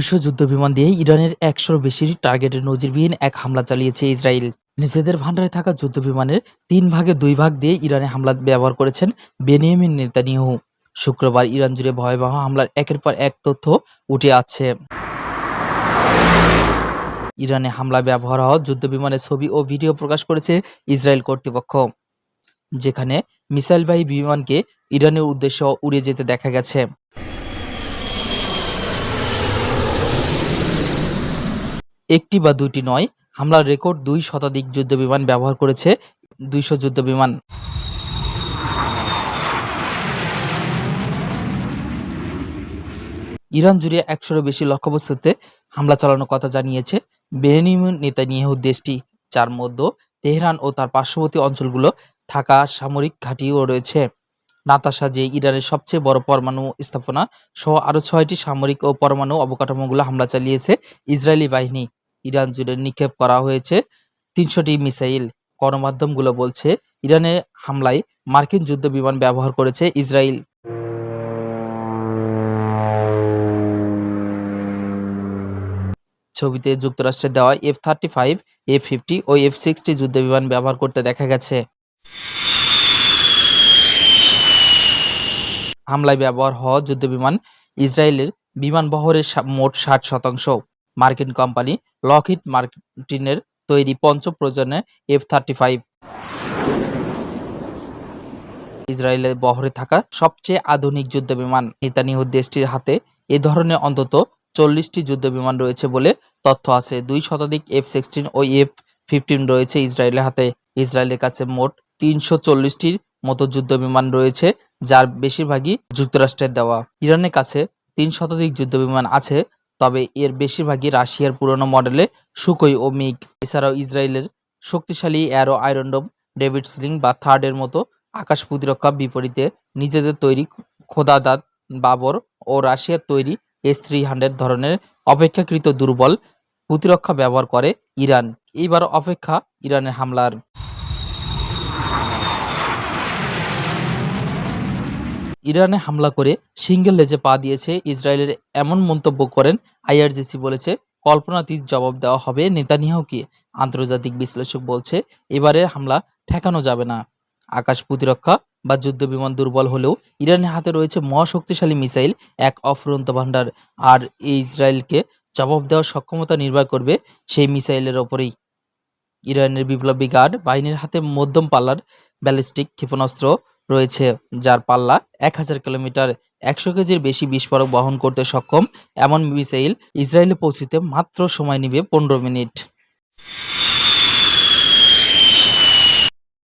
বিশ্ব যুদ্ধ বিমান দিয়ে ইরানের একশোর বেশি টার্গেটের নজিরবিহীন এক হামলা চালিয়েছে ইসরায়েল। নিজেদের ভান্ডারে থাকা যুদ্ধ বিমানের তিন ভাগে দুই ভাগ দিয়ে ইরানে হামলা ব্যবহার করেছেন বেনিয়ামিন নেতানিয়াহু। শুক্রবার ইরান জুড়ে ভয়াবহ হামলার একের পর এক তথ্য উঠে আছে ইরানে হামলা ব্যবহার হওয়া যুদ্ধ বিমানের ছবি ও ভিডিও প্রকাশ করেছে ইসরায়েল কর্তৃপক্ষ। যেখানে মিসাইলবাহী বিমানকে ইরানের উদ্দেশ্য উড়ে যেতে দেখা গেছে। একটি বা দুইটি নয়, হামলার রেকর্ড দুই শতাধিক যুদ্ধবিমান ব্যবহার করেছে দুইশো যুদ্ধবিমান ইরান জুড়ে একশোরও বেশি লক্ষ্যবস্তুতে হামলা চালানোর কথা জানিয়েছে বেনিয়ামিন নেতানিয়াহু দেশটি। যার মধ্যে তেহরান ও তার পার্শ্ববর্তী অঞ্চলগুলো থাকা সামরিক ঘাঁটিও রয়েছে। নাতাশা যে ইরানের সবচেয়ে বড় পরমাণু স্থাপনা সহ আরও ছয়টি সামরিক ও পরমাণু অবকাঠামোগুলো হামলা চালিয়েছে ইসরায়েলি বাহিনী। ইরান জুড়ে নিক্ষেপ করা হয়েছে। তিনশোটি মিসাইল গণমাধ্যমগুলো বলছে ইরানের হামলায় মার্কিন যুদ্ধ বিমান ব্যবহার করেছে ইসরায়েল। ছবিতে যুক্তরাষ্ট্রের দেওয়া F thirty five F fifty ও এফ সিক্সটি যুদ্ধ বিমান ব্যবহার করতে দেখা গেছে। হামলায় ব্যবহার হওয়া যুদ্ধ বিমান ইসরায়েলের বিমান বহরের মোট ষাট শতাংশ। মার্কিন কোম্পানি লকহিড মার্টিনের তৈরি পঞ্চম প্রজন্মের এফ থার্টি ফাইভ। ইসরায়েলের বহরে থাকা সবচেয়ে আধুনিক যুদ্ধবিমান নেতানিয়াহু দেশটির হাতে এ ধরনের অন্তত চল্লিশটি যুদ্ধবিমান রয়েছে বলে তথ্য আছে। দুই শতাধিক এফ সিক্সটিন ও এফ ফিফটিন রয়েছে ইসরায়েলের হাতে। ইসরায়েলের কাছে মোট তিনশো চল্লিশটির মতো যুদ্ধবিমান রয়েছে, যার বেশিরভাগই যুক্তরাষ্ট্রের দেওয়া। ইরানের কাছে তিন শতাধিক যুদ্ধবিমান আছে তবে এর বেশিরভাগই রাশিয়ার পুরনো মডেলে সুকই ও মিগ এছাড়াও ইসরায়েলের শক্তিশালী অ্যারো আয়রনডোম ডেভিড স্লিং বা থার্ডের মতো আকাশ প্রতিরক্ষা বিপরীতে নিজেদের তৈরি খোদাদাত বাবর ও রাশিয়ার তৈরি এস থ্রি হান্ড্রেড ধরনের অপেক্ষাকৃত দুর্বল প্রতিরক্ষা ব্যবহার করে ইরান। এইবার অপেক্ষা ইরানের হামলার ইরানে হামলা করে সিঙ্গেল লেজে পা দিয়েছে ইসরায়েলের এমন মন্তব্য করেন আইআরজিসি বলেছে, কল্পনাতীত জবাব দেওয়া হবে নেতানিয়াহুকে। আন্তর্জাতিক বিশ্লেষক বলছে, এবারের হামলা ঠেকানো যাবে না। আকাশ প্রতিরক্ষা বা যুদ্ধ বিমান দুর্বল হলেও ইরানের হাতে রয়েছে মহাশক্তিশালী মিসাইল, এক অফুরন্ত ভান্ডার আর ইসরায়েলকে জবাব দেওয়ার সক্ষমতা নির্ভর করবে সেই মিসাইলের ওপরেই। ইরানের বিপ্লবী গার্ড বাহিনীর হাতে মধ্যম পাল্লার ব্যালিস্টিক ক্ষেপণাস্ত্র রয়েছে, যার পাল্লা এক হাজার কিলোমিটার একশো কেজির বেশি বিস্ফোরক বহন করতে সক্ষম। এমন মিসাইল ইসরায়েলে পৌঁছিতে মাত্র সময় নেবে পনেরো মিনিট।